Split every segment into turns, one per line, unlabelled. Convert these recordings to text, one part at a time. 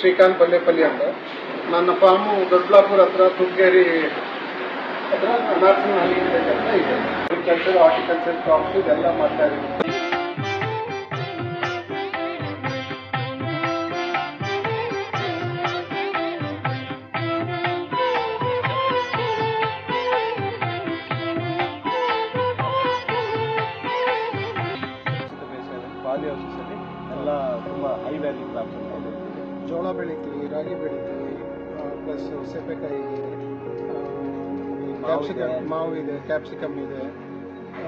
ಶ್ರೀಕಾಂತ್ ಬಲ್ಲೆಪಲ್ಲಿ ಅಂತ. ನನ್ನ ಫಾರ್ಮು ದೊಡ್ಡಬಳ್ಳಾಪುರ ಹತ್ರ ತುರ್ಗೇರಿ ಹತ್ರ ನರಸಿಂಹಹಳ್ಳಿ ಅಂತ ಇದೆ. ಅಗ್ರಿಕಲ್ಚರ್ ಹಾರ್ಟಿಕಲ್ಚರ್ ಕ್ರಾಪ್ಸ್ ಇದೆಲ್ಲ ಮಾಡ್ತಾ ಇದ್ದೀವಿ ರಾಗಿ ಬೆಳಿತೀವಿ ಪ್ಲಸ್ ಸೆಬೆಕಾಯಿ ಇದೆ. ಕ್ಯಾಪ್ಸಿಕಮ್. ಮಾವು ಇದೆ ಕ್ಯಾಪ್ಸಿಕಮ್ ಇದೆ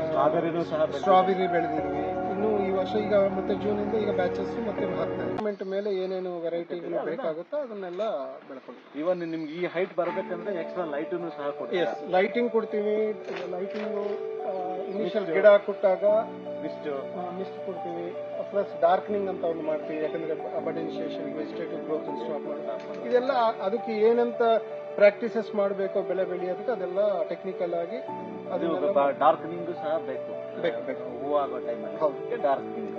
ಸ್ಟ್ರಾಬೆರಿನೂ ಸಹ.
ಸ್ಟ್ರಾಬೆರಿ ಬೆಳೆದಿದ್ವಿ ಇನ್ನು ಈ ವರ್ಷ ಈಗ ಮತ್ತೆ ಜೂನ್ ಇಂದ ಈಗ ಬ್ಯಾಚಸ್ ಮತ್ತೆ ಹಾಕ್ತಾರೆ. ಮೇಲೆ ಏನೇನು ವೆರೈಟಿಗಳು ಬೇಕಾಗುತ್ತೋ ಅದನ್ನೆಲ್ಲ ಬೆಳ್ಕೊಳ್ತೀವಿ
ಇವನ್ ನಿಮ್ಗೆ ಈ ಹೈಟ್ ಬರಬೇಕಂದ್ರೆ ಎಕ್ಸ್ಟ್ರಾ ಲೈಟನ್ನು ಸಹ ಕೊಡ್ತೀವಿ.
ಲೈಟಿಂಗ್ ಕೊಡ್ತೀವಿ ಲೈಟಿಂಗು ಇನಿಷಿಯಲ್ ಗಿಡ ಕೊಟ್ಟಾಗ
ಇಷ್ಟು
ಮಿಸ್ಟ್ ಕೊಡ್ತೀವಿ. ಪ್ಲಸ್ ಡಾರ್ಕ್ನಿಂಗ್ ಅಂತ ಒಂದು ಮಾಡ್ತೀವಿ. ಯಾಕಂದ್ರೆ ಬಡ್ ಇನಿಷಿಯೇಷನ್ ವೆಜಿಟೇಟಿವ್ ಗ್ರೋತ್ ಸ್ಟಾಪ್ ಮಾಡೋದು ಇದೆಲ್ಲ ಅದಕ್ಕೆ ಏನಂತ ಪ್ರಾಕ್ಟೀಸಸ್ ಮಾಡಬೇಕು ಬೆಳೆ ಬೆಳೆಯೋದಕ್ಕೆ ಅದೆಲ್ಲ ಟೆಕ್ನಿಕಲ್ ಆಗಿ
ಅದು ಡಾರ್ಕ್ನಿಂಗ್ ಸಹ ಬೇಕು.
ಬೇಕು ಬೇಕು.
ಹೂವು ಆಗೋ ಟೈಮಲ್ಲಿ
ಹೌದು.
ಡಾರ್ಕ್ನಿಂಗ್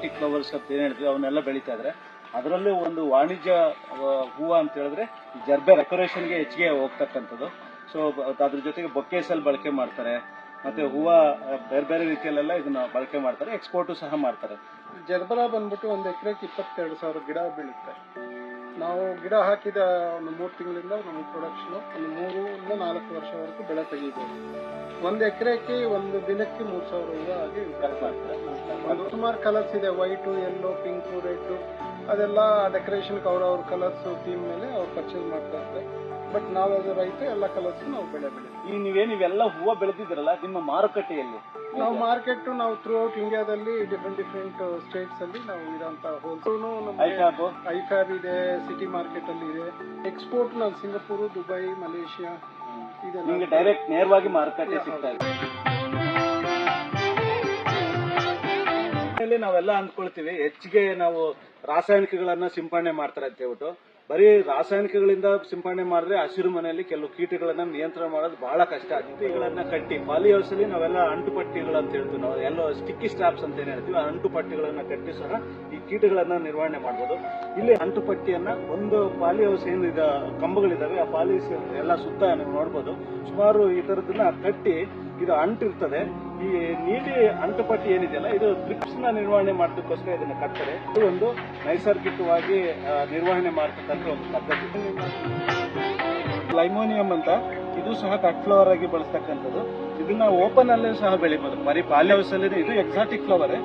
ಎಕ್ಸಾಟಿಕ್ ಫ್ಲವರ್ಸ್ ಅಂತ ಏನ್ ಹೇಳ್ತೀವಿ, ಅವನ್ನೆಲ್ಲ ಬೆಳೀತಾ ಇದ್ರೆ. ಅದರಲ್ಲೂ ಒಂದು ವಾಣಿಜ್ಯ ಹೂವು ಅಂತ ಹೇಳಿದ್ರೆ ಜರ್ಬೆ ಡೆಕೋರೇಷನ್ಗೆ ಹೆಚ್ಚಿಗೆ ಹೋಗ್ತಕ್ಕಂಥದ್ದು. ಸೊ ಅದ್ರ ಜೊತೆಗೆ ಬೊಕ್ಕೇಸಲ್ಲಿ ಬಳಕೆ ಮಾಡ್ತಾರೆ. ಮತ್ತೆ ಹೂವ ಬೇರೆ ಬೇರೆ ರೀತಿಯಲ್ಲೆಲ್ಲ ಇದನ್ನ ಬಳಕೆ ಮಾಡ್ತಾರೆ ಎಕ್ಸ್ಪೋರ್ಟು ಸಹ ಮಾಡ್ತಾರೆ.
ಜರ್ಬರ ಬಂದ್ಬಿಟ್ಟು ಒಂದು ಎಕರೆಗೆ ಇಪ್ಪತ್ತೆರಡು ಸಾವಿರ ಗಿಡ ಬೀಳುತ್ತೆ. ನಾವು ಗಿಡ ಹಾಕಿದ ಒಂದು ಮೂರು ತಿಂಗಳಿಂದ ನಮ್ಮ ಪ್ರೊಡಕ್ಷನ್ ಒಂದು ಮೂರರಿಂದ ನಾಲ್ಕು ವರ್ಷವರೆಗೂ ಬೆಳೆ ತೆಗಿಬೋದು ಒಂದು ಎಕರೆಗೆ ಒಂದು ದಿನಕ್ಕೆ ಮೂರು ಸಾವಿರ ಹೂವು ಆಗಿ ಒಂದು ಸುಮಾರು ಕಲರ್ಸ್ ಇದೆ. ವೈಟು ಯೆಲ್ಲೋ ಪಿಂಕು ರೆಡ್ ಅದೆಲ್ಲ ಡೆಕೋರೇಷನ್ಗೆ ಅವ್ರವ್ರ ಅವ್ರ ಕಲರ್ಸ್ ಥೀಮ್ ಮೇಲೆ ಅವ್ರು ಪರ್ಚೇಸ್ ಮಾಡ್ತಾ ಇರ್ತಾರೆ. ಬಟ್ ನಾವು ಅದು ರೈತ ಎಲ್ಲ ಕಲರ್ಸ್ ನಾವು ಬೆಳೆ ಬೆಳೆ
ಈ ನೀವೇನು ಇವೆಲ್ಲ ಹೂವು ಬೆಳೆದಿದ್ರಲ್ಲ ನಿಮ್ಮ ಮಾರುಕಟ್ಟೆಯಲ್ಲಿ?
ನಾವು ಮಾರ್ಕೆಟ್ ನಾವು ಥ್ರೂ ಔಟ್ ಇಂಡಿಯಾದಲ್ಲಿ ಡಿಫ್ರೆಂಟ್ ಡಿಫ್ರೆಂಟ್ ಸ್ಟೇಟ್ಸ್ ಅಲ್ಲಿ ನಾವು ಇರೋಂತ ಹೋಲ್ಸೇಲ್
ಐಫ್ಯಾಬ್
ಐಫ್ಯಾಬ್ ಇದೆ ಸಿಟಿ ಮಾರ್ಕೆಟ್ ಅಲ್ಲಿ ಇದೆ. ಎಕ್ಸ್ಪೋರ್ಟ್ ನಾವು ಸಿಂಗಾಪುರ್ ದುಬೈ ಮಲೇಷಿಯಾ ಇದೆಲ್ಲ
ನಿಮ್ಗೆ ಡೈರೆಕ್ಟ್ ನೇರವಾಗಿ ಮಾರುಕಟ್ಟೆ ಸಿಗ್ತಾ ಇದೆ. ಇಲ್ಲಿ ನಾವೆಲ್ಲ ಅಂದ್ಕೊಳ್ತೀವಿ ಹೆಚ್ಚಿಗೆ ನಾವು ರಾಸಾಯನಿಕಗಳನ್ನ ಸಿಂಪಡಣೆ ಮಾಡ್ತಾರೆ ಅಂತ ಹೇಳ್ಬಿಟ್ಟು. ಬರೀ ರಾಸಾಯನಿಕಗಳಿಂದ ಸಿಂಪಡಣೆ ಮಾಡಿದ್ರೆ ಹಸಿರು ಮನೆಯಲ್ಲಿ ಕೆಲವು ಕೀಟಗಳನ್ನ ನಿಯಂತ್ರಣ ಮಾಡೋದು ಬಹಳ ಕಷ್ಟ. ಕೀಟಗಳನ್ನ ಕಟ್ಟಿ ಪಾಲಿ ಹೌಸ್ ನಾವೆಲ್ಲ ಅಂಟು ಪಟ್ಟಿಗಳು ಅಂತ ಹೇಳ್ತೀವಿ. ನಾವು ಎಲ್ಲೋ ಸ್ಟಿಕ್ಕಿ ಸ್ಟ್ರಾಪ್ಸ್ ಅಂತ ಏನ್ ಹೇಳ್ತೀವಿ, ಆ ಅಂಟು ಪಟ್ಟಿಗಳನ್ನ ಕಟ್ಟಿ ಸಹ ಈ ಕೀಟಗಳನ್ನ ನಿರ್ವಹಣೆ ಮಾಡಬಹುದು ಇಲ್ಲಿ ಅಂಟು ಪಟ್ಟಿಯನ್ನ ಒಂದು ಪಾಲಿ ಹೌಸ್ ಏನಿದೆ ಕಂಬಗಳಿದಾವೆ, ಆ ಪಾಲಿ ಎಲ್ಲ ಸುತ್ತ ನೀವು ನೋಡ್ಬೋದು. ಸುಮಾರು ಈ ತರದನ್ನ ಕಟ್ಟಿ ಇದು ಅಂಟಿರ್ತದೆ ಈ ನೀಲಿ ಅಂಟುಪಟ್ಟಿ ಏನಿದೆಯಲ್ಲ, ಇದು ಟ್ರಿಪ್ಸ್ನ ನಿರ್ವಹಣೆ ಮಾಡೋದಕ್ಕೋಸ್ಕರ ಇದನ್ನ ಕಟ್ತಾರೆ. ಇದು ಒಂದು ನೈಸರ್ಗಿಕವಾಗಿ ನಿರ್ವಹಣೆ ಮಾಡತಕ್ಕಂಥ ಒಂದು ಪದ್ಧತಿ. ಲೈಮೋನಿಯಂ ಅಂತ, ಇದು ಸಹ ಕಟ್ ಫ್ಲವರ್ ಆಗಿ ಬಳಸ್ತಕ್ಕಂಥದ್ದು. ಇದನ್ನ ಓಪನ್ ಅಲ್ಲೇ ಸಹ ಬೆಳಿಬಹುದು ಬರೀ ಪಾಲಿ ಹೌಸ್ ಇದು ಎಕ್ಸಾಟಿಕ್ ಫ್ಲವರ್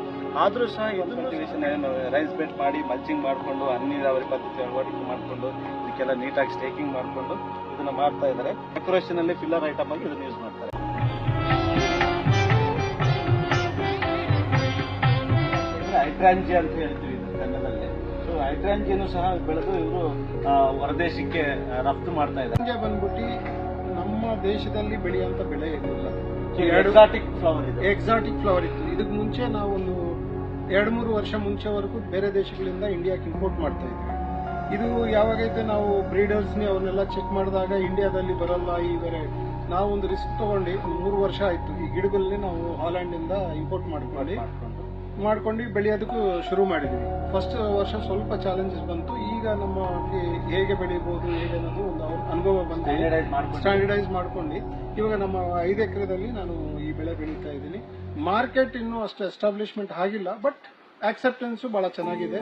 ಆದ್ರೂ ಸಹ ಇದನ್ನು ರೈಸ್ ಬೆಡ್ ಮಾಡಿ ಮಲ್ಚಿಂಗ್ ಮಾಡಿಕೊಂಡು, ಹನಿ ನೀರಾವರಿ ಪದ್ಧತಿ ಅಳವಡಿಕೆ ಮಾಡಿಕೊಂಡು, ಇದಕ್ಕೆಲ್ಲ ನೀಟಾಗಿ ಸ್ಟೇಕಿಂಗ್ ಮಾಡಿಕೊಂಡು, ಇದನ್ನ ಮಾಡ್ತಾ ಇದ್ದಾರೆ. ಡೆಕೋರೇಷನ್ ಅಲ್ಲಿ ಫಿಲ್ಲರ್ ಐಟಮ್ ಆಗಿ ಇದನ್ನ ಯೂಸ್ ಮಾಡ್ತಾರೆ. ಹೈಡ್ರಾಂಜಿ ಅಂತ ಹೇಳ್ತೀವಿ ಇದು ಕನ್ನಡದಲ್ಲಿ. ಸೊ ಹೈಡ್ರಾಂಜಿಯನ್ನು ಸಹ ಬೆಳೆದು ಇವರು ಹೊರದೇಶಕ್ಕೆ ರಫ್ತು ಮಾಡ್ತಾ ಇದ್ದಾರೆ.
ಬಂದ್ಬಿಟ್ಟು ನಮ್ಮ ದೇಶದಲ್ಲಿ ಬೆಳೆಯುವಂತ ಬೆಳೆ ಇರಲಿಲ್ಲ
ಎಕ್ಸಾಟಿಕ್ ಫ್ಲವರ್ ಇದೆ.
ಎಕ್ಸಾಟಿಕ್ ಫ್ಲವರ್ ಇತ್ತು. ಇದಕ್ಕೆ ಮುಂಚೆ ನಾವೊಂದು ಎರಡು ಮೂರು ವರ್ಷ ಮುಂಚೆವರೆಗೂ ಬೇರೆ ದೇಶಗಳಿಂದ ಇಂಡಿಯಾಕ್ಕೆ ಇಂಪೋರ್ಟ್ ಮಾಡ್ತಾ ಇದ್ವಿ. ಇದು ಯಾವಾಗೈತೆ ನಾವು ಬ್ರೀಡರ್ಸ್ನೇ ಅವ್ರನ್ನೆಲ್ಲ ಚೆಕ್ ಮಾಡಿದಾಗ ಇಂಡಿಯಾದಲ್ಲಿ ಬರಲ್ಲ ಈ ಬೇರೆ ನಾವು ಒಂದು ರಿಸ್ಕ್ ತಗೊಂಡು ಮೂರು ವರ್ಷ ಆಯ್ತು. ಈ ಗಿಡಗಳಲ್ಲಿ ನಾವು ಹಾಲೆಂಡಿಂದ ಇಂಪೋರ್ಟ್ ಮಾಡ್ಕೊಂಡು. ಮಾಡ್ಕೊಂಡು ಬೆಳೆಯೋದಕ್ಕೂ ಶುರು ಮಾಡಿದ್ವಿ. ಫಸ್ಟ್ ವರ್ಷ ಸ್ವಲ್ಪ ಚಾಲೆಂಜಸ್ ಬಂತು. ಈಗ ನಮ್ಮ ಹೇಗೆ ಬೆಳೀಬಹುದು ಹೇಗೆ ಅನ್ನೋದು ಒಂದು ಅನುಭವ ಬಂತು.
ಸ್ಟ್ಯಾಂಡರ್ಡೈಸ್ ಮಾಡ್ಕೊಂಡು.
ಇವಾಗ ನಮ್ಮ ಐದು ಎಕರೆದಲ್ಲಿ ನಾನು ಈ ಬೆಳೆ ಬೆಳೀತಾ ಇದ್ದೀನಿ. ಮಾರ್ಕೆಟ್ ಇನ್ನೂ ಅಷ್ಟು ಎಸ್ಟಾಬ್ಲಿಷ್ಮೆಂಟ್ ಆಗಿಲ್ಲ ಬಟ್ ಆಕ್ಸೆಪ್ಟೆನ್ಸ್ ಬಹಳ ಚೆನ್ನಾಗಿದೆ.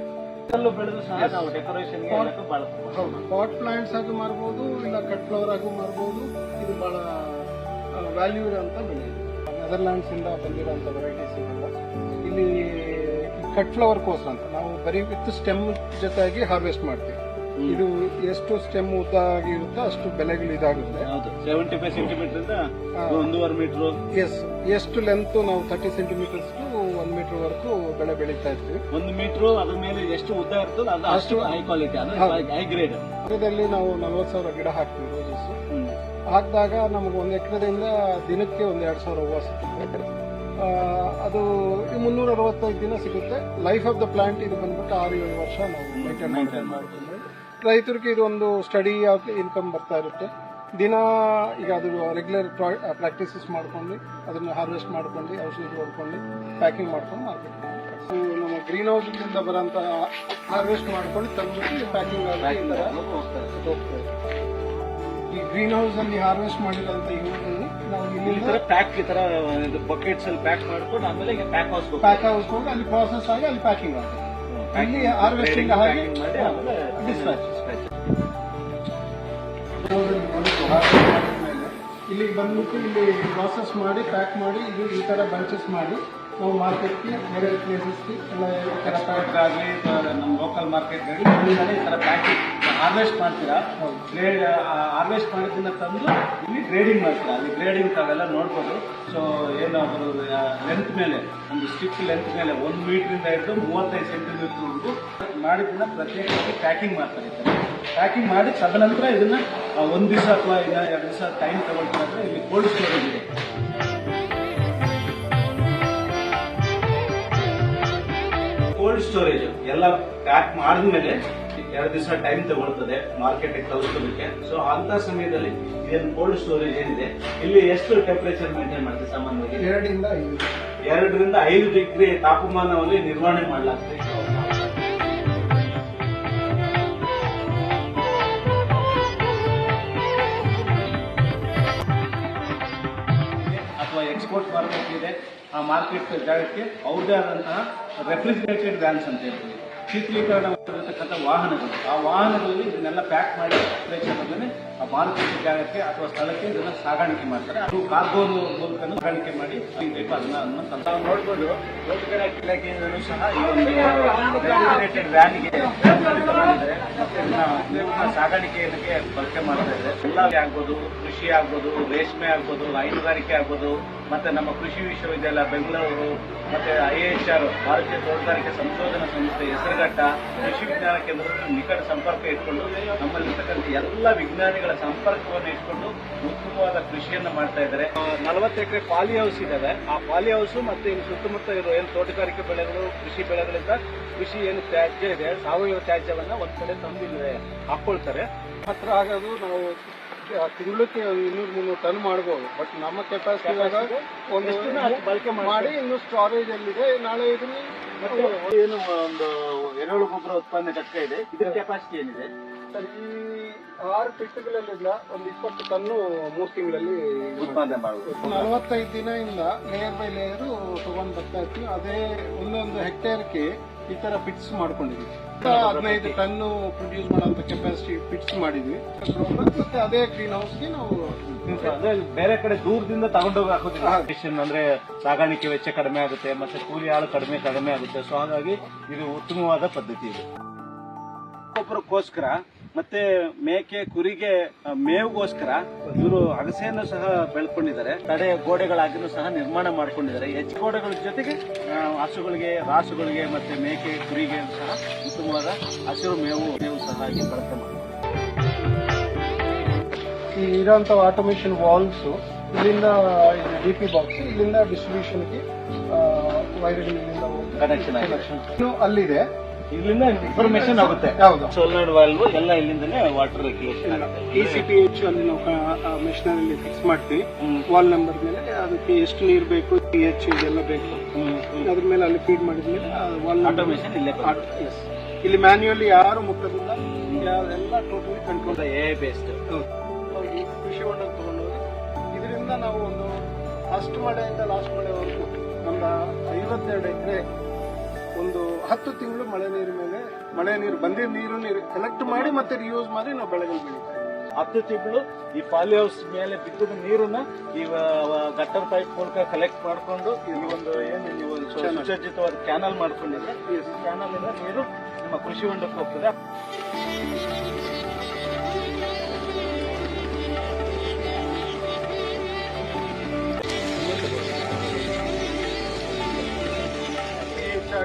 ಪಾಟ್ ಪ್ಲಾಂಟ್ಸ್ ಆಗಿ ಮಾರ್ಬೋದು ಇಲ್ಲ ಕಟ್ ಫ್ಲವರ್ ಆಗೂ ಮಾರ್ಬೋದು ಇದು ಬಹಳ ವ್ಯಾಲ್ಯೂ ಅಂತ ಬೆಳೆ. ನೆದರ್ಲ್ಯಾಂಡ್ಸ್ ಇಂದ ಬಂದಿರೋ ವೆರೈಟೀಸ್ ಇದೆಲ್ಲ. ಇಲ್ಲಿ ಕಟ್ ಫ್ಲವರ್ ಕೋಸ್ ಅಂತ. ನಾವು ಬರೀ ವಿತ್ ಸ್ಟೆಮ್ ಜೊತೆಗೆ ಹಾರ್ವೆಸ್ಟ್ ಮಾಡ್ತೀವಿ. ಇದು ಎಷ್ಟು ಸ್ಟೆಮ್ ಉದ್ದ ಆಗಿರುತ್ತೋ ಅಷ್ಟು ಬೆಲೆಗಳು ಇದಾಗುತ್ತೆ.
ಸೆವೆಂಟಿ ಫೈವ್ ಸೆಂಟಿಮೀಟರ್ ಒಂದೂವರೆ ಮೀಟರ್
ಎಸ್ ಎಷ್ಟು ಲೆಂತ್ ನಾವು ತರ್ಟಿ ಸೆಂಟಿಮೀಟರ್ಸ್ ಒನ್ ಮೀಟರ್ ವರೆಗೂ ಬೆಳೆ ಬೆಳೀತಾ ಇರ್ತೀವಿ.
ಒಂದು ಮೀಟರ್ ಅದ್ರ ಮೇಲೆ ಎಷ್ಟು ಉದ್ದ ಇರ್ತದೆ ಅದು ಅಷ್ಟು ಹೈ ಕ್ವಾಲಿಟಿ ಹೈ ಗ್ರೇಡ್
ಅದರಲ್ಲಿ ನಾವು ನಲ್ವತ್ತು ಸಾವಿರ ಗಿಡ ಹಾಕ್ತೀವಿ ರೋಸಸ್. ಹಾಕಿದಾಗ ನಮಗೆ ಒಂದು ಎಕರೆದಿಂದ ದಿನಕ್ಕೆ ಒಂದು ಎರಡು ಸಾವಿರ ಹೂವು ಸಿಗುತ್ತೆ. ಆ, ಅದು ಮುನ್ನೂರ ಅರವತ್ತೈದು ದಿನ ಸಿಗುತ್ತೆ. ಲೈಫ್ ಆಫ್ ದ ಪ್ಲಾಂಟ್ ಇದು ಬಂದ್ಬಿಟ್ಟು ಆರು ಏಳು ವರ್ಷ ನಾವು ಮೇಂಟೈನ್ ಮಾಡ್ತೀವಿ ರೈತರಿಗೆ ಇದೊಂದು ಸ್ಟಡಿ ಇನ್ಕಮ್ ಬರ್ತಾ ಇರುತ್ತೆ. ದಿನ ಈಗ ಅದು ರೆಗ್ಯುಲರ್ ಪ್ರಾಕ್ಟೀಸಸ್ ಮಾಡ್ಕೊಂಡು ಅದನ್ನು ಹಾರ್ವೆಸ್ಟ್ ಮಾಡ್ಕೊಂಡು ಔಷಧಿ ಹೊಡ್ಕೊಂಡು ಪ್ಯಾಕಿಂಗ್ ಮಾಡ್ಕೊಂಡು ಮಾರ್ಕೆಟ್ ನಮ್ಮ ಗ್ರೀನ್ ಹೌಸ್ನಿಂದ ಬರೋಂಥ ಹಾರ್ವೆಸ್ಟ್ ಮಾಡ್ಕೊಂಡು ತಂದ್ಬಿಟ್ಟು ಪ್ಯಾಕಿಂಗ್ ಆಗಿ ಈ ಗ್ರೀನ್ ಹೌಸ್ ಅಲ್ಲಿ ಹಾರ್ವೆಸ್ಟ್ ಮಾಡಿರೋಂಥ ಇವುಗಳನ್ನು
ಈ ತರ ಪ್ಯಾಕ್ ಈ ತರ ಬಕೆಟ್ಸ್ ಅಲ್ಲಿ ಪ್ಯಾಕ್ ಮಾಡ್ಕೊಂಡು ಆಮೇಲೆ ಈಗ ಪ್ಯಾಕ್ ಹೌಸ್
ಪ್ಯಾಕ್ ಹೌಸ್ ಹೋಗಿ ಅಲ್ಲಿ ಪ್ರಾಸೆಸ್ ಆಗಿ ಅಲ್ಲಿ ಪ್ಯಾಕಿಂಗ್ ಆಗುತ್ತೆ ಇಲ್ಲಿ ಹಾರ್ವೆಸ್ಟಿಂಗ್ ಆಗಿ
ಮಾಡಿ ಆಮೇಲೆ
dispatch.
dispatch.
ಇಲ್ಲಿ ಬಂದ್ಬಿಟ್ಟು ಇಲ್ಲಿ ಪ್ರಾಸೆಸ್ ಮಾಡಿ ಪ್ಯಾಕ್ ಮಾಡಿ ಇದು ಈ ತರ ಬಂಚಸ್ ಮಾಡಿ ನಾವು ಮಾರ್ಕೆಟ್ಗೆ ಬೇರೆ ಪ್ಲೇಸಸ್ಗೆ ಎಲ್ಲ ಈ ತರ ಪ್ಯಾಕ್
ಆಗಲಿ ನಮ್ಮ ಲೋಕಲ್ ಮಾರ್ಕೆಟ್ಗಳಿಗೆ ಈ ಥರ ಪ್ಯಾಕಿಂಗ್ ಹಾರ್ವೆಸ್ಟ್ ಮಾಡ್ತೀರಾ. ಗ್ರೇಡ್ ಹಾರ್ವೆಸ್ಟ್ ಮಾಡಿದ್ದನ್ನ ತಂದು ಇಲ್ಲಿ ಗ್ರೇಡಿಂಗ್ ಮಾಡ್ತೀರಾ? ಅಲ್ಲಿ ಗ್ರೇಡಿಂಗ್ ತಾವೆಲ್ಲ ನೋಡ್ಬೋದು. ಸೊ ಏನು ಅದ್ರ ಲೆಂತ್ ಮೇಲೆ, ಒಂದು ಸ್ಟಿಕ್ ಲೆಂತ್ ಮೇಲೆ ಒಂದು ಮೀಟ್ರಿಂದ ಹಿಡಿದು ಮೂವತ್ತೈದು ಸೆಂಟಿಮೀಟ್ರ್ವರೆಗೂ ಮಾಡಿದ್ದನ್ನ ಪ್ರತ್ಯೇಕವಾಗಿ ಪ್ಯಾಕಿಂಗ್ ಮಾಡ್ತಾರೆ ಪ್ಯಾಕಿಂಗ್ ಮಾಡಿ ತದನಂತರ ಇದನ್ನ ಒಂದು ದಿವಸ ಅಥವಾ ಎರಡು ದಿವಸ ಟೈಮ್ ತಗೊಳ್ತಾರೆ. ಇಲ್ಲಿ ಕೋಲ್ಡ್ ಸ್ಟೋರೇಜ್ ಇದೆ. ಕೋಲ್ಡ್ ಸ್ಟೋರೇಜ್ ಎಲ್ಲ ಪ್ಯಾಕ್ ಮಾಡಿದ್ಮೇಲೆ ಎರಡು ದಿವಸ ಟೈಮ್ ತಗೊಳ್ತದೆ ಮಾರ್ಕೆಟ್ ತಲುಪೋದಕ್ಕೆ ಸೊ ಅಂತ ಸಮಯದಲ್ಲಿ ಇದೇನು ಕೋಲ್ಡ್ ಸ್ಟೋರೇಜ್ ಏನಿದೆ ಇಲ್ಲಿ ಎಷ್ಟು ಟೆಂಪರೇಚರ್ ಮೇಂಟೈನ್ ಮಾಡ್ತೀವಿ ಸಾಮಾನ್ಯವಾಗಿ?
ಎರಡರಿಂದ ಐದು.
ಎರಡರಿಂದ ಐದು ಡಿಗ್ರಿ ತಾಪಮಾನದಲ್ಲಿ ನಿರ್ವಹಣೆ ಮಾಡಲಾಗ್ತದೆ. ಎಕ್ಸ್ಪೋರ್ಟ್ ಮಾರ್ಕೆಟ್ ಇದೆ ಆ ಮಾರ್ಕೆಟ್ ಜಾಗಕ್ಕೆ ಅವ್ರದೇ ಆದಂತಹ ರೆಫ್ರಿಜರೇಟೆಡ್ ವ್ಯಾನ್ಸ್ ಅಂತ ಹೇಳ್ತೀವಿ. ಶೀತಲೀಕರಣ ಮಾಡಿರತಕ್ಕಂಥ ವಾಹನಗಳು. ಆ ವಾಹನಗಳಲ್ಲಿ ಇದನ್ನೆಲ್ಲ ಪ್ಯಾಕ್ ಮಾಡಿ ಬಂದರೆ ಆ ಮಾರುಕಟ್ಟೆ ಜಾಗಕ್ಕೆ ಅಥವಾ ಸ್ಥಳಕ್ಕೆ ಇದನ್ನು ಸಾಗಾಣಿಕೆ ಮಾಡ್ತಾರೆ. ಅದು ಕಾರ್ಗೋ ಮೂಲಕ ಸಾಗಾಣಿಕೆ ಮಾಡಿ ಬೇಕು ಅದನ್ನ ನಾವು ನೋಡ್ಬೋದು. ರೋಜಗಾರ ಇಲಾಖೆಯಿಂದಲೂ ಸಹ ಈ ಒಂದು ರೆಫ್ರಿಜಿರೇಟೆಡ್ ವ್ಯಾನ್ಗೆ ಸಾಗಾಣಿಕೆ ಸಾಗಾಣಿಕೆಗೆ ಬಳಕೆ ಮಾಡ್ತಾ ಇದೆ ಎಲ್ಲ ಆಗ್ಬೋದು ಕೃಷಿ ಆಗ್ಬೋದು ರೇಷ್ಮೆ ಆಗ್ಬೋದು ಹೈನುಗಾರಿಕೆ ಆಗ್ಬೋದು ಮತ್ತೆ ನಮ್ಮ ಕೃಷಿ ವಿಶ್ವವಿದ್ಯಾಲಯ ಬೆಂಗಳೂರು, ಮತ್ತೆ ಐ ಎಸ್ ಆರ್ ಭಾರತೀಯ ತೋಟಗಾರಿಕೆ ಸಂಶೋಧನಾ ಸಂಸ್ಥೆ ಹೆಸರುಘಟ್ಟ, ಕೃಷಿ ವಿಜ್ಞಾನ ಕೇಂದ್ರದಲ್ಲಿ ನಿಕಟ ಸಂಪರ್ಕ ಇಟ್ಕೊಂಡು ನಮ್ಮಲ್ಲಿರ್ತಕ್ಕಂಥ ಎಲ್ಲ ವಿಜ್ಞಾನಿಗಳ ಸಂಪರ್ಕವನ್ನು ಇಟ್ಕೊಂಡು ಉತ್ತಮವಾದ ಕೃಷಿಯನ್ನು ಮಾಡ್ತಾ ಇದ್ದಾರೆ. ನಲವತ್ತು ಎಕರೆ ಪಾಲಿ ಹೌಸ್ ಇದ್ದಾವೆ ಆ ಪಾಲಿ ಹೌಸ್ ಮತ್ತೆ ಇನ್ನು ಸುತ್ತಮುತ್ತ ಇರೋ ಏನು ತೋಟಗಾರಿಕೆ ಬೆಳೆಗಳು, ಕೃಷಿ ಬೆಳೆಗಳಿಂದ ಕೃಷಿ ಏನು ತ್ಯಾಜ್ಯ ಇದೆ, ಸಾವಯವ ತ್ಯಾಜ್ಯವನ್ನು ಒಂದು ಕಡೆ ತಂದು ಹಾಕ್ಕೊಳ್ತಾರೆ
ಹತ್ರ ಆಗೋದು ನಾವು ತಿಂಗಳಕ್ಕೆ ಇನ್ನೂರು ಮುನ್ನೂರು ಟನ್ ಮಾಡ್ಬೋದು. ಬಟ್ ನಮ್ಮ ಕೆಪಾಸಿಟಿ ಒಂದು
ಎಷ್ಟು ದಿನ ಬಳಕೆ
ಮಾಡಿ ಇನ್ನು ಸ್ಟೋರೇಜ್ ಅಲ್ಲಿದೆ. ನಾಳೆ ಇದನ್ನ
ಮತ್ತೆ ಏನು ಒಂದು ಎರೆಹುಳು ಗೊಬ್ಬರ ಉತ್ಪಾದನೆ ಘಟಕ ಇದೆ. ಇದರ ಕೆಪಾಸಿಟಿ ಏನಿದೆ?
ಸರ್, ಈ ಆರು ಪಿಟ್ಟುಗಳಲ್ಲಿಂದ ಒಂದು ಇಪ್ಪತ್ತು ಟನ್ನು ಮೂರು ತಿಂಗಳಲ್ಲಿ
ಉತ್ಪಾದನೆ ಮಾಡಬಹುದು
ನಲವತ್ತೈದು ದಿನದಿಂದ ಲೇಯರ್ ಬೈ ಲೇಯರ್ ತಗೊಂಡ್ ಬರ್ತಾ ಇರ್ತೀವಿ. ಅದೇ ಒಂದೊಂದು ಹೆಕ್ಟೇರ್ಗೆ ಈ ತರ ಪಿಟ್ಸ್ ಮಾಡ್ಕೊಂಡಿದ್ವಿ ಹದಿನೈದು ಟನ್ನು ಪ್ರೊಡ್ಯೂಸ್ ಮಾಡೋಂಥ ಕೆಪಾಸಿಟಿ ಫಿಕ್ಸ್ ಮಾಡಿದ್ವಿ. ಮತ್ತೆ ಅದೇ ಗ್ರೀನ್ ಹೌಸ್ಗೆ ನಾವು
ಬೇರೆ ಕಡೆ ದೂರದಿಂದ ತಗೊಂಡೋಗಿ ಹಾಕೋದಿಲ್ಲ. ಅಂದ್ರೆ ಸಾಗಾಣಿಕೆ ವೆಚ್ಚ ಕಡಿಮೆ ಆಗುತ್ತೆ ಮತ್ತೆ ಕೂಲಿ ಆಳು ಕಡಿಮೆ ಕಡಿಮೆ ಆಗುತ್ತೆ. ಸೊ ಹಾಗಾಗಿ ಇದು ಉತ್ತಮವಾದ ಪದ್ಧತಿ ಇದೆ. ಗೊಬ್ಬರಕ್ಕೋಸ್ಕರ ಮತ್ತೆ ಮೇಕೆ ಕುರಿಗೆ ಮೇವುಗೋಸ್ಕರ ಇವರು ಅಗಸೆಯನ್ನು ಸಹ ಬೆಳ್ಕೊಂಡಿದ್ದಾರೆ. ತಡೆ ಗೋಡೆಗಳಾಗಿನೂ ಸಹ ನಿರ್ಮಾಣ ಮಾಡ್ಕೊಂಡಿದ್ದಾರೆ. ಹೆಚ್ಚು ಗೋಡೆಗಳ ಜೊತೆಗೆ ಹಸುಗಳಿಗೆ ರಾಸುಗಳಿಗೆ ಮತ್ತೆ ಮೇಕೆ ಕುರಿಗೆ ಸಹ ಉತ್ತಮವಾದ ಹಸಿರು ಮೇವು ಮೇವು ಸಹ ಇಲ್ಲಿ ಬಳಕೆ ಮಾಡ್ತಾರೆ.
ಈ ಇರೋಂಥ ಆಟೋಮೇಷನ್ ವಾಲ್ಸ್ ಇಲ್ಲಿಂದ ಡಿ ಪಿ ಬಾಕ್ಸ್ ಇಲ್ಲಿಂದ ಡಿಸ್ಟ್ರಿಬ್ಯೂಷನ್ಗೆ ಹೋಗಿ
ಕನೆಕ್ಷನ್
ಅಲ್ಲಿದೆ.
ಇಲ್ಲಿಂದ ಇನ್ಫಾರ್ಮೇಶನ್ ಆಗುತ್ತೆ.
ಹೌದು.
ಸೋಲಾರ್ ವಾಲ್ವ್ ಎಲ್ಲ ಇಲ್ಲಿಂದನೇ water regulation
E C P H ಅಲ್ಲಿ ನಾವು ಮೆಷಿನಲ್ಲಿ ಫಿಕ್ಸ್ ಮಾಡ್ತೀವಿ. ವಾಲ್ ನಂಬರ್ ಮೇಲೆ ಅದಕ್ಕೆ ಎಷ್ಟು ನೀರು ಬೇಕು ಪಿ ಎಚ್ ಇದೆಲ್ಲ ಬೇಕು. ಅದ್ರ ಮೇಲೆ ಅಲ್ಲಿ ಫೀಡ್ ಮಾಡಿದ್ಮೇಲೆ ವಾಲ್
ಆಟೋಮೇಶನ್ ಇಲ್ಲೇ
ಎಸ್ ಇಲ್ಲಿ ಮ್ಯಾನ್ಯುಯಲಿ ಯಾರು ಮುಟ್ಟೋದಿಲ್ಲ. ಎಲ್ಲ ಟೋಟಲಿ ಕಂಟ್ರೋಲ್
ಎ ಬೇಸ್ಡ್
ಕೃಷಿ ಹೊಂಡ ತಗೊಂಡೋಗಿ ಇದರಿಂದ ನಾವು ಒಂದು ಫಸ್ಟ್ ಮಳೆಯಿಂದ ಲಾಸ್ಟ್ ಮಳೆವರೆಗೂ ನಮ್ಮ ಐವತ್ತೆರಡು ಎಕರೆ ಒಂದು ಹತ್ತು ತಿಂಗಳು ಮಳೆ ನೀರು ಮೇಲೆ ಮಳೆ ನೀರು ಬಂದಿದ್ದ ನೀರು ನೀರು ಕಲೆಕ್ಟ್ ಮಾಡಿ ಮತ್ತೆ ರಿಯೂಸ್ ಮಾಡಿ ನಾವು ಬೆಳೆಗಳು ಬೆಳಿತೀವಿ.
ಹತ್ತು ತಿಂಗಳು ಈ ಪಾಲಿ ಹೌಸ್ ಮೇಲೆ ಬಿದ್ದ ನೀರನ್ನ ಈ ಗಟ್ಟರ್ ಪೈಪ್ ಮೂಲಕ ಕಲೆಕ್ಟ್ ಮಾಡಿಕೊಂಡು ಈ ಒಂದು ಏನು ನೀವು
Channel.
ಸುಸಜ್ಜಿತವಾದ ಕ್ಯಾನಲ್ ಮಾಡ್ಕೊಂಡಿದ್ರೆ ಈ ಕ್ಯಾನಲ್ ಇಂದ ನೀರು ನಮ್ಮ ಕೃಷಿ ಹೊಂಡಕ್ಕೆ ಹೋಗ್ತದೆ.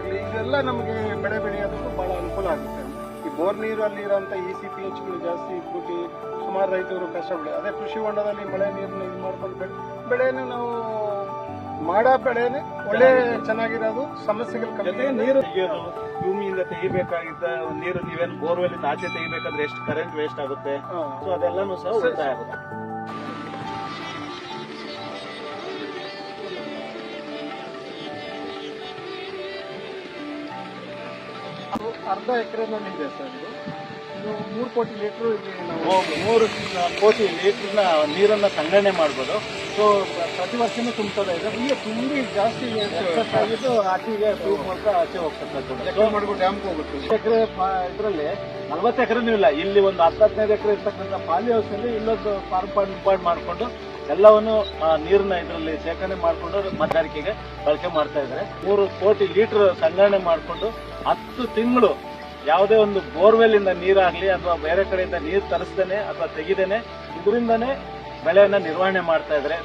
ಇದೆಲ್ಲ ನಮಗೆ ಬೆಳೆ ಬೆಳೆಯೋದಕ್ಕೂ ಭಾಳ ಅನುಕೂಲ ಆಗುತ್ತೆ. ಈ ಬೋರ್ ನೀರಲ್ಲಿ ಇರೋಂಥ ಇ ಸಿ ಪಿ ಎಚ್ಗಳು ಜಾಸ್ತಿ ಇಟ್ಬಿಟ್ಟು ಸುಮಾರು ರೈತರು ಕಷ್ಟ ಬೆಳೆ ಅದೇ ಕೃಷಿ ಹೊಂಡದಲ್ಲಿ ಮಳೆ ನೀರನ್ನ ಇದು ಮಾಡ್ಕೊಂಡು ಬೆಳೆ ಬೆಳೆಯನ್ನು ನಾವು ಮಾಡೋ ಬೆಳೆನೇ ಒಳ್ಳೆ ಚೆನ್ನಾಗಿರೋದು ಸಮಸ್ಯೆಗಳು ಕಮ್ಮಿ
ನೀರು ಭೂಮಿಯಿಂದ ತೆಗಿಬೇಕಾಗಿದ್ದ ನೀರು ನೀವೇನು ಬೋರ್ವೆಲ್ ಆಚೆ ತೆಗಿಬೇಕಾದ್ರೆ ಎಷ್ಟು ಕರೆಂಟ್ ವೇಸ್ಟ್ ಆಗುತ್ತೆ. ಸೊ ಅದೆಲ್ಲಾನು ಸಹ ಉಳಿತಾಯ ಆಗುತ್ತೆ.
ಅರ್ಧ ಎಕರೆ ಇದೆ ಸರ್ ಇದು. ಇದು ಮೂರು ಕೋಟಿ ಲೀಟ್ರು ಇಲ್ಲಿ ನಾವು
ಮೂರು ಕೋಟಿ ಲೀಟ್ರ್ನ ನೀರನ್ನ ಸಂಗ್ರಹಣೆ ಮಾಡ್ಬೋದು. ಸೊ ಪ್ರತಿ ವರ್ಷನೂ ತುಂಬ್ತದೆ. ಇದೆ
ಈಗ ತುಂಬಿ ಜಾಸ್ತಿ
ಎಕ್ಸಸ್ ಆಗಿದ್ದು ಆಚೆಗೆ ಪ್ರೂಫ್ ಮಾಡ್ತಾ ಆಚೆ
ಹೋಗ್ತದೆ ಡ್ಯಾಮ್ ಡ್ಯಾಮ್ಗೆ ಹೋಗುತ್ತೆ
ಎಕರೆ ಇದರಲ್ಲಿ ನಲ್ವತ್ತು ಎಕರೆನೂ ಇಲ್ಲ. ಇಲ್ಲಿ ಒಂದು ಹತ್ತು ಹದಿನೈದು ಎಕರೆ ಇರ್ತಕ್ಕಂಥ ಪಾಲಿ ಹೌಸ್ ಅಲ್ಲಿ ಇಲ್ಲೊಂದು ಫಾರ್ಮ್ ಪಾಯಿಂಟ್ ಮಾಡಿಕೊಂಡು ಎಲ್ಲವನ್ನು ನೀರನ್ನ ಇದರಲ್ಲಿ ಶೇಖರಣೆ ಮಾಡಿಕೊಂಡು ಮತಗಾರಿಕೆಗೆ ಬಳಕೆ ಮಾಡ್ತಾ ಇದ್ದಾರೆ. ಮೂರು ಕೋಟಿ ಲೀಟರ್ ಸಂಗ್ರಹಣೆ ಮಾಡಿಕೊಂಡು ಹತ್ತು ತಿಂಗಳು ಯಾವುದೇ ಒಂದು ಬೋರ್ವೆಲ್ ಇಂದ ನೀರಾಗಲಿ ಅಥವಾ ಬೇರೆ ಕಡೆಯಿಂದ ನೀರು ತರಿಸ್ದೇನೆ ಅಥವಾ ತೆಗಿದೇನೆ, ಇದರಿಂದನೇ ಬೆಳೆಯನ್ನ ನಿರ್ವಹಣೆ ಮಾಡ್ತಾ ಇದ್ದಾರೆ.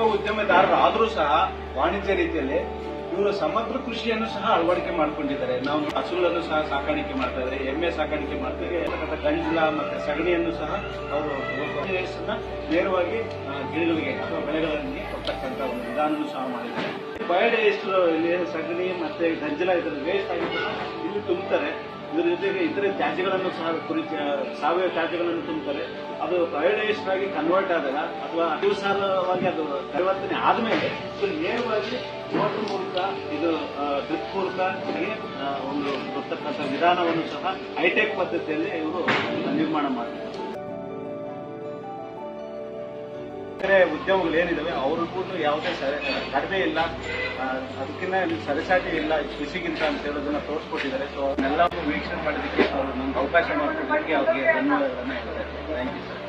ಚಿಕ್ಕ ಉದ್ಯಮದಾರರು ಆದ್ರೂ ಸಹ ವಾಣಿಜ್ಯ ರೀತಿಯಲ್ಲಿ ಇವರು ಸಮಗ್ರ ಕೃಷಿಯನ್ನು ಸಹ ಅಳವಡಿಕೆ ಮಾಡ್ಕೊಂಡಿದ್ದಾರೆ. ನಾವು ಹಸುಗಳನ್ನು ಸಹ ಸಾಕಾಣಿಕೆ ಮಾಡ್ತಾ ಇದ್ದಾರೆ, ಎಮ್ಮೆ ಸಾಕಾಣಿಕೆ ಮಾಡ್ತಾ ಇದ್ದಾರೆ. ಗಂಜಲ ಮತ್ತೆ ಸಗಣಿಯನ್ನು ಸಹ ಅವರು ನೇರವಾಗಿ ಗಿಡಗಳಿಗೆ ಅಥವಾ ಬೆಳೆಗಳಲ್ಲಿ ಕೊಡ್ತಕ್ಕಂಥ ಒಂದು ವಿಧಾನವನ್ನು ಸಹ ಮಾಡಿದ್ದಾರೆ. ಬಯೋಡೈಸ್ಟ್ ಇಲ್ಲಿ ಸಗಣಿ ಮತ್ತೆ ಗಂಜಲ ಇದರ ವೇಸ್ಟ್ ಆಗಿದ್ದು ಇಲ್ಲಿ ತುಂಬ್ತಾರೆ. ಇದರ ಜೊತೆಗೆ ಇತರೆ ತ್ಯಾಜ್ಯಗಳನ್ನು ಸಹ ಕುರಿ ಸಾವಯವ ತ್ಯಾಜ್ಯಗಳನ್ನು ತುಂಬುತ್ತಾರೆ ಅದು ಬಯೋಡೈಸ್ಟ್ ಆಗಿ ಕನ್ವರ್ಟ್ ಆದಾಗ ಅಥವಾ ಅತಿಸಾರವಾಗಿ ಅದು ಪರಿವರ್ತನೆ ಆದಮೇಲೆ ಇದು ನೇರವಾಗಿ ಮೋಟರ್ ಮೂಲಕ, ಇದು ಡ್ರಿಪ್ ಮೂಲಕ ಒಂದು ಬರ್ತಕ್ಕಂಥ ವಿಧಾನವನ್ನು ಸಹ ಹೈಟೆಕ್ ಪದ್ಧತಿಯಲ್ಲಿ ಇವರು ನಿರ್ಮಾಣ ಮಾಡ್ತಾರೆ ಬೇರೆ ಉದ್ಯಮಗಳು ಏನಿದಾವೆ ಅವ್ರಿಗೂ ಯಾವುದೇ ಸರಿ ಕಡಿಮೆ ಇಲ್ಲ. ಅದಕ್ಕಿಂತ ಸರಿಸಾಟಿ ಇಲ್ಲ, ಕೃಷಿಗಿಂತ ಅಂತ ಹೇಳೋದನ್ನ ತೋರಿಸ್ಕೊಟ್ಟಿದ್ದಾರೆ. ಸೊ ಅದನ್ನೆಲ್ಲವೂ ವೀಕ್ಷಣೆ ಮಾಡೋದಕ್ಕೆ ಅವರು ನಮ್ಗೆ ಅವಕಾಶ ಮಾಡಿಕೊಡೋದಕ್ಕೆ ಅವ್ರಿಗೆ ಧನ್ಯವಾದಗಳನ್ನ ಹೇಳ್ತಾರೆ ಥ್ಯಾಂಕ್ ಯು